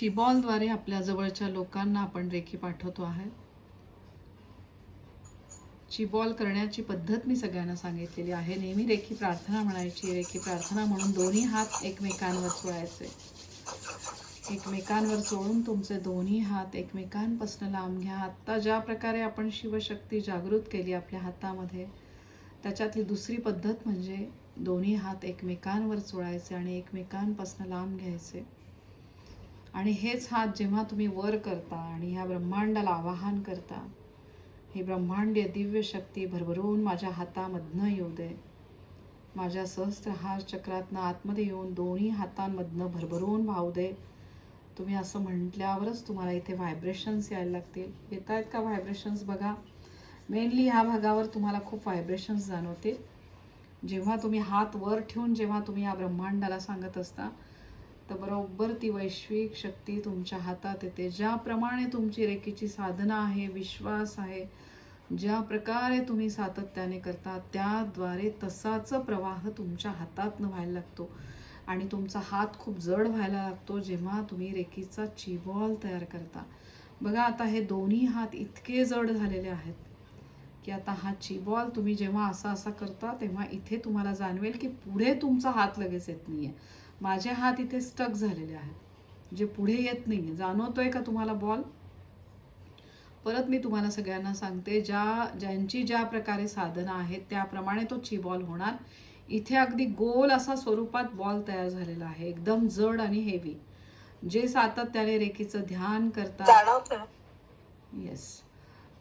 चिबॉलद्वारे आपल्या जवळच्या लोकांना आपण रेखी पाठवतो आहे. चिबॉल करण्याची पद्धत मी सगळ्यांना सांगितलेली आहे. नेहमी रेखी प्रार्थना म्हणायची. रेखी प्रार्थना म्हणून दोन्ही हात एकमेकांवर चोळायचे. एकमेकांवर चोळून तुमचे दोन्ही हात एकमेकांपासून लांब घ्या. आत्ता ज्या प्रकारे आपण शिवशक्ती जागृत केली आपल्या हातामध्ये त्याच्यातली दुसरी पद्धत म्हणजे दोन्ही हात एकमेकांवर चोळायचे आणि एकमेकांपासून लांब घ्यायचे. आणि हेच हात जेव्हा तुम्ही वर करता आणि ह्या ब्रह्मांडाला आवाहन करता हे ब्रह्मांडीय दिव्य शक्ती भरभरून माझ्या हातामधनं येऊ दे. माझ्या सहस्त्रहार चक्रातनं आतमध्ये येऊन दोन्ही हातांमधनं भरभरून वाहू दे. तुम्ही असं म्हटल्यावरच तुम्हाला इथे व्हायब्रेशन्स यायला लागतील. येत आहेत का व्हायब्रेशन्स बघा? मेनली ह्या भागावर तुम्हाला खूप व्हायब्रेशन्स जाणवतील. जेव्हा तुम्ही हात वर ठेवून जेव्हा तुम्ही या ब्रह्मांडाला सांगत असता तर बरोबर ती वैश्विक शक्ती तुमच्या हातात येते. ज्याप्रमाणे तुमची रेखीची साधना आहे विश्वास आहे ज्या प्रकारे तुम्ही सातत्याने करता त्याद्वारे तसाच प्रवाह तुमच्या हातातनं व्हायला लागतो. आणि तुमचा हात खूप जड व्हायला लागतो जेव्हा तुम्ही रेखीचा चिबॉल तयार करता. बघा आता हे दोन्ही हात इतके जड झालेले आहेत की आता हा चिबॉल तुम्ही जेव्हा असा असा करता तेव्हा इथे तुम्हाला जाणवेल की पुढे तुमचा हात लगेच येत नाही आहे माझे हात इथे स्टक झालेले आहेत. जे पुढे येत नाही आहे जाणवतोय का तुम्हाला बॉल परत मी तुम्हाला सगळ्यांना सांगते ज्या ज्यांची ज्या प्रकारे साधनं आहेत त्याप्रमाणे तो चिबॉल होणार. इथे अगदी गोल असा स्वरूपात बॉल तयार झालेला आहे. एकदम जड आणि हेवी जे सातत्याने रेखीचं ध्यान करतात येस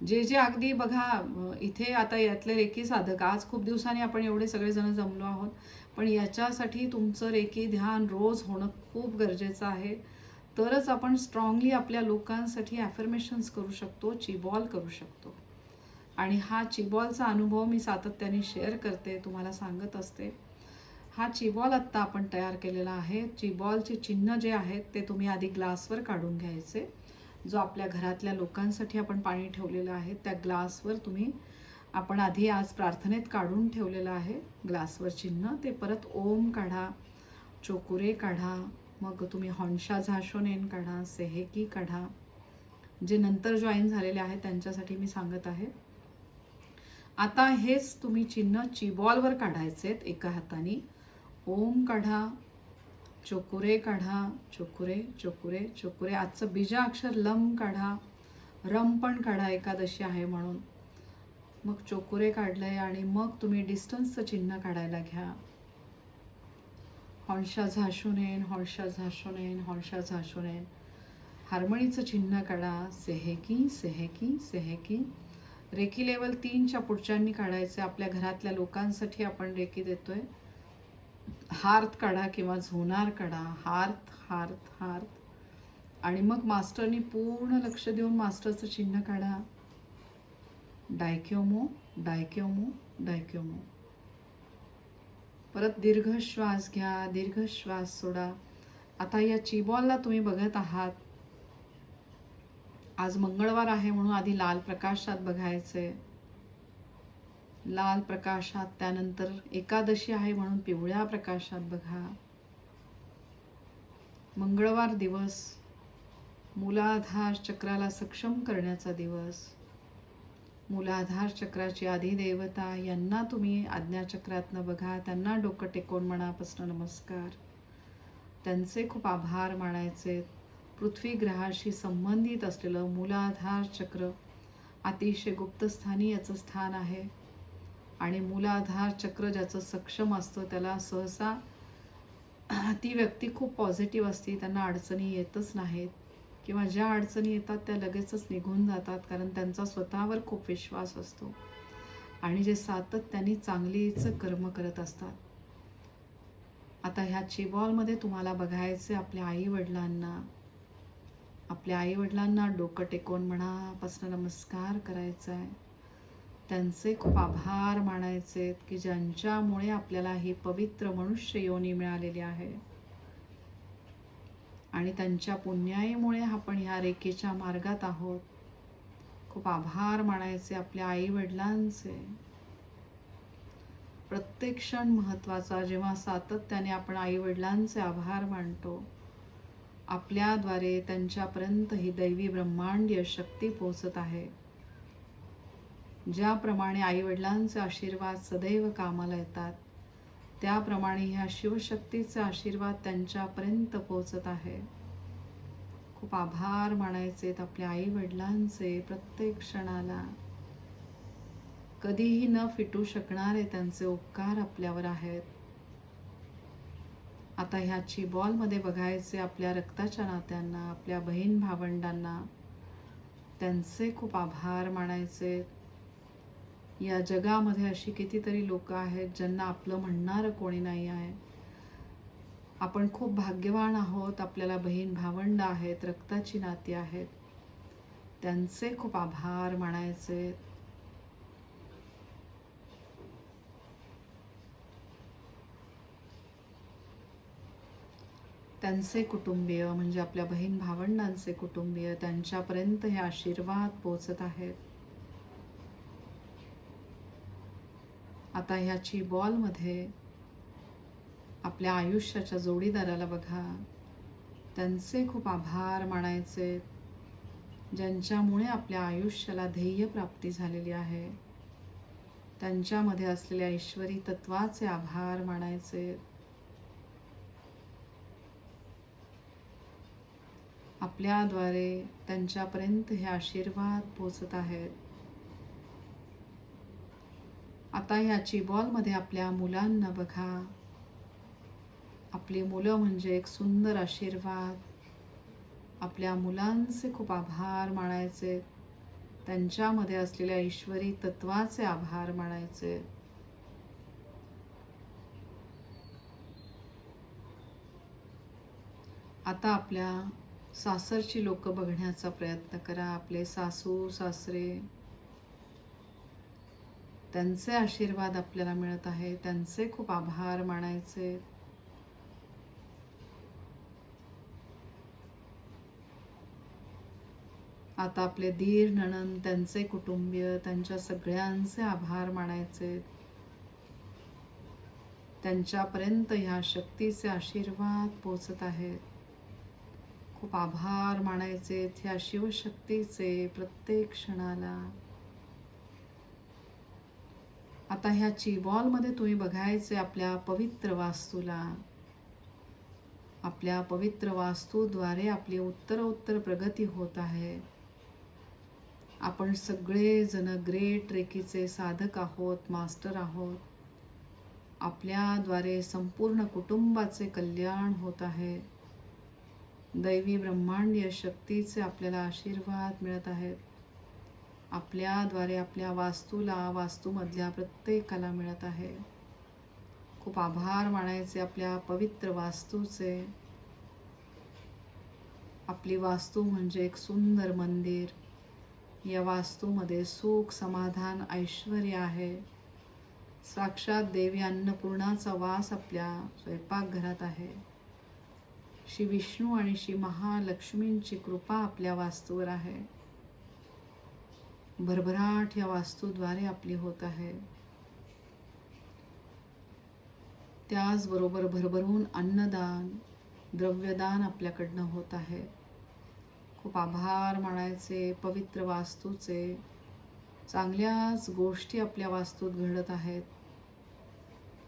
जे जे अगदी बघा इथे आता यातले रेखी साधक. आज खूप दिवसांनी आपण एवढे सगळेजण जमलो आहोत. पण याच्यासाठी तुमचं रेखी ध्यान रोज होणं खूप गरजेचं आहे. तरच आपण स्ट्रॉंगली आपल्या लोकांसाठी ॲफर्मेशन्स करू शकतो चिबॉल करू शकतो. आणि हा चिबॉलचा अनुभव मी सातत्याने शेअर करते तुम्हाला सांगत असते. हा चिबॉल आत्ता आपण तयार केलेला आहे. चिबॉलचे चिन्ह जे आहेत ते तुम्ही आधी ग्लासवर काढून घ्यायचे. जो आपल्या घरातल्या लोकांसाठी आपण पाणी ठेवलेलं आहे त्या ग्लासवर तुम्ही आपण आधी आज प्रार्थनेत काढून ठेवलेलं आहे. ग्लासवर चिन्ह ते परत ओम काढा चोकुरे काढा मग तुम्ही हॉन्शा झाशोनेन काढा सेहेकी काढा. जे नंतर जॉईन झालेले आहेत त्यांच्यासाठी मी सांगत आहे. आता हेच तुम्ही चिन्ह चिबॉलवर काढायचेत एका हाताने. ओम काढा चोकुरे काढा चोकुरे चोकुरे चोकुरे. आजचं बीजा अक्षर लम काढा. रम पण काढा एकादशी आहे म्हणून. मग चोकुरे काढलंय आणि मग तुम्ही डिस्टन्सचं चिन्ह काढायला घ्या. हॉर्शा झाशून येईन हॉर्शा झाशून येईन हॉर्शा झाशून येईन. हार्मणीचं चिन्ह काढा. सेहेकी सेहेकी सेहेकी. रेकी लेवल तीनच्या पुढच्यांनी काढायचे आपल्या घरातल्या लोकांसाठी आपण रेकी देतोय. हार्थ काढा किंवा झोनार काढा. हार्थ हार्थ हार्थ. आणि मग मास्टरनी पूर्ण लक्ष देऊन मास्टरचं चिन्ह काढा. डायक्योमो डायक्योमो डायक्योमो. परत दीर्घ श्वास घ्या दीर्घ श्वास सोडा. आता या चिबॉलला तुम्ही बघत आहात. आज मंगळवार आहे म्हणून आधी लाल प्रकाशात बघायचंय. लाल प्रकाशात त्यानंतर एकादशी आहे म्हणून पिवळ्या प्रकाशात बघा. मंगळवार दिवस. मूलाधार चक्राला सक्षम करण्याचा दिवस. मूलाधार चक्राची आधी देवता यांना तुम्ही आज्ञाचक्रातनं बघा त्यांना डोकं टेकवून मनापासून नमस्कार. त्यांचे खूप आभार मानायचे. पृथ्वी ग्रहाशी संबंधित असलेलं मूलाधार चक्र अतिशय गुप्तस्थानी याचं स्थान आहे. आणि मूलाधार चक्र ज्याचं सक्षम असतं त्याला सहसा ती व्यक्ती खूप पॉझिटिव्ह असते त्यांना अडचणी येतच नाहीत. किंवा ज्या अडचणी येतात त्या लगेचच निघून जातात कारण त्यांचा स्वतःवर खूप विश्वास असतो. आणि जे सातत्याने चांगलीचं कर्म करत असतात. आता ह्या चिबॉलमध्ये तुम्हाला बघायचे आपल्या आई वडिलांना आपल्या आई वडिलांना डोकं टेकवून मनापासून नमस्कार करायचा आहे त्यांचे खूप आभार मानायचे की ज्यांच्यामुळे आपल्याला ही पवित्र मनुष्य योनी मिळालेली आहे. आणि त्यांच्या पुण्याईमुळे आपण ह्या रेखेच्या मार्गात आहोत. खूप आभार मानायचे आपल्या आई वडिलांचे प्रत्येक क्षण महत्त्वाचा जेव्हा सातत्याने आपण आई वडिलांचे आभार मानतो आपल्याद्वारे त्यांच्यापर्यंत ही दैवी ब्रह्मांडीय शक्ती पोचत आहे. ज्याप्रमाणे आईवडिलांचे आशीर्वाद सदैव कामाला येतात त्याप्रमाणे ह्या शिवशक्तीचा आशीर्वाद त्यांच्यापर्यंत पोहोचत आहे. खूप आभार मानायचे आपल्या आई वडिलांचे प्रत्येक क्षणाला. कधीही न फिटू शकणारे त्यांचे उपकार आपल्यावर आहेत. आता ह्याची बॉलमध्ये बघायचे आपल्या रक्ताच्या नात्यांना आपल्या बहीण भावंडांना त्यांचे खूप आभार मानायचे या जगामध्ये अशी कितीतरी लोक आहेत ज्यांना आपलं म्हणणारं कोणी नाही आहे. आपण खूप भाग्यवान आहोत आपल्याला बहीण भावंड आहेत रक्ताची नाती आहेत. त्यांचे खूप आभार मानायचे. त्यांचे कुटुंबीय म्हणजे आपल्या बहीण भावंडांचे कुटुंबीय त्यांच्यापर्यंत हे आशीर्वाद पोचत आहेत. आता ह्याची बॉलमध्ये आपल्या आयुष्याच्या जोडीदाराला बघा. त्यांचे खूप आभार मानायचे ज्यांच्यामुळे आपल्या आयुष्याला ध्येय प्राप्ती झालेली आहे. त्यांच्यामध्ये असलेल्या ईश्वरी तत्वाचे आभार मानायचे. आपल्याद्वारे त्यांच्यापर्यंत हे आशीर्वाद पोचत आहेत. आता ह्याची बॉलमध्ये आपल्या मुलांना बघा. आपली मुलं म्हणजे एक सुंदर आशीर्वाद. आपल्या मुलांचे खूप आभार मानायचे. त्यांच्यामध्ये असलेल्या ईश्वरी तत्वाचे आभार मानायचे. आता आपल्या सासरची लोक बघण्याचा प्रयत्न करा. आपले सासू सासरे. त्यांचे आशीर्वाद आपल्याला मिळत आहे. त्यांचे खूप आभार मानायचे. आता आपले धीर नणन त्यांचे कुटुंबीय त्यांच्या सगळ्यांचे आभार मानायचे. त्यांच्यापर्यंत ह्या शक्तीचे आशीर्वाद पोचत आहेत खूप आभार मानायचे ह्या शिवशक्तीचे प्रत्येक क्षणाला. आता ह्याची बॉलमध्ये तुम्ही बघायचे आपल्या पवित्र वास्तूला. आपल्या पवित्र वास्तूद्वारे आपली उत्तरोत्तर प्रगती होत आहे. आपण सगळेजण ग्रेट रेकीचे साधक आहोत मास्टर आहोत. आपल्याद्वारे संपूर्ण कुटुंबाचे कल्याण होत आहे. दैवी ब्रह्मांडीय शक्तीचे आपल्याला आशीर्वाद मिळत आहेत. आपल्याद्वारे आपल्या वास्तूला वास्तूमधल्या प्रत्येकाला मिळत आहे. खूप आभार मानायचे आपल्या पवित्र वास्तूचे. आपली वास्तू म्हणजे एक सुंदर मंदिर. या वास्तूमध्ये सुख समाधान ऐश्वर आहे. साक्षात देवी अन्नपूर्णाचा वास आपल्या स्वयंपाकघरात आहे. श्री विष्णू आणि श्री महालक्ष्मींची कृपा आपल्या वास्तूवर आहे. भरभराट या वास्तूद्वारे आपली होत आहे. त्याचबरोबर भरभरून अन्नदान द्रव्यदान आपल्याकडनं होत आहे. खूप आभार मानायचे पवित्र वास्तूचे. चांगल्याच गोष्टी आपल्या वास्तूत घडत आहेत.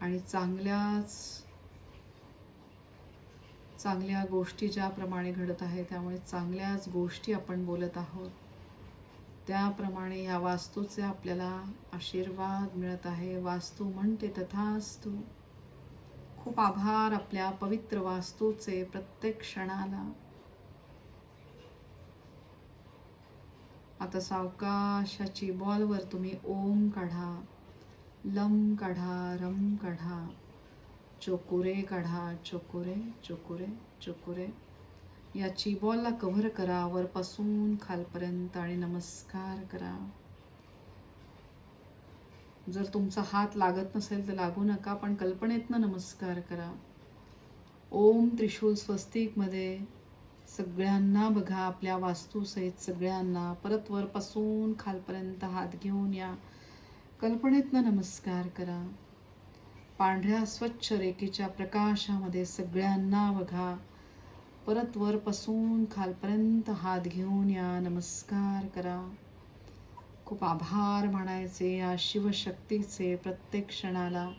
आणि चांगल्याच चांगल्या गोष्टी ज्याप्रमाणे घडत आहे त्यामुळे चांगल्याच गोष्टी आपण बोलत आहोत. त्याप्रमाणे या वास्तूचे आपल्याला आशीर्वाद मिळत आहे. वास्तू म्हणते तथास्तू. खूप आभार आपल्या पवित्र वास्तूचे प्रत्येक क्षणाला. आता सावकाशाची बॉलवर तुम्ही ओम काढा लम काढा रम काढा चोकुरे काढा चोकुरे चोकुरे चोकुरे. याची बॉलला कव्हर करा वरपासून खालपर्यंत आणि नमस्कार करा. जर तुमचा हात लागत नसेल तर लागू नका पण कल्पनेतनं नमस्कार करा. ओम त्रिशूल स्वस्तिकमध्ये सगळ्यांना बघा आपल्या वास्तूसहित सगळ्यांना. परत वरपासून खालपर्यंत हात घेऊन या. कल्पनेतनं नमस्कार करा. पांढऱ्या स्वच्छ रेखेच्या प्रकाशामध्ये सगळ्यांना बघा. परत वरपासून खालपर्यंत हात घेऊन या नमस्कार करा. खूप आभार म्हणायचे या शिवशक्तीचे प्रत्येक क्षणाला.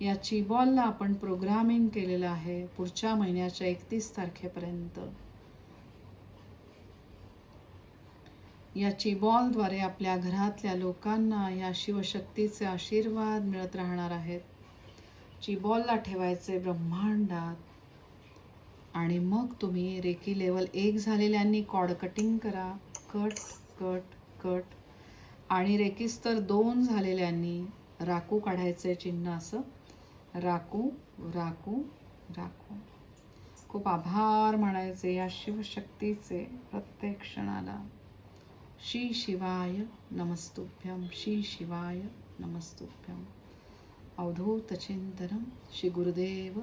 या चिबॉलला आपण प्रोग्रामिंग केलेलं आहे पुढच्या महिन्याच्या एकतीस तारखेपर्यंत. या चिबॉलद्वारे आपल्या घरातल्या लोकांना या शिवशक्तीचे आशीर्वाद मिळत राहणार आहेत. चिबॉलला ठेवायचे ब्रह्मांडात आणि मग तुम्ही रेकी लेवल एक झालेल्यांनी कॉड कटिंग करा. Cut cut cut. आणि रेकी स्तर दोन झालेल्यांनी राखू काढायचं चिन्ह असं. राखू राखू राखू. खूप आभार मानायचे या शिवशक्तीचे प्रत्येक क्षणाला. श्री शिवाय नमस्तुभ्यम श्री शिवाय नमस्तुभ्यम अवधूतचिंतनम श्री गुरुदेव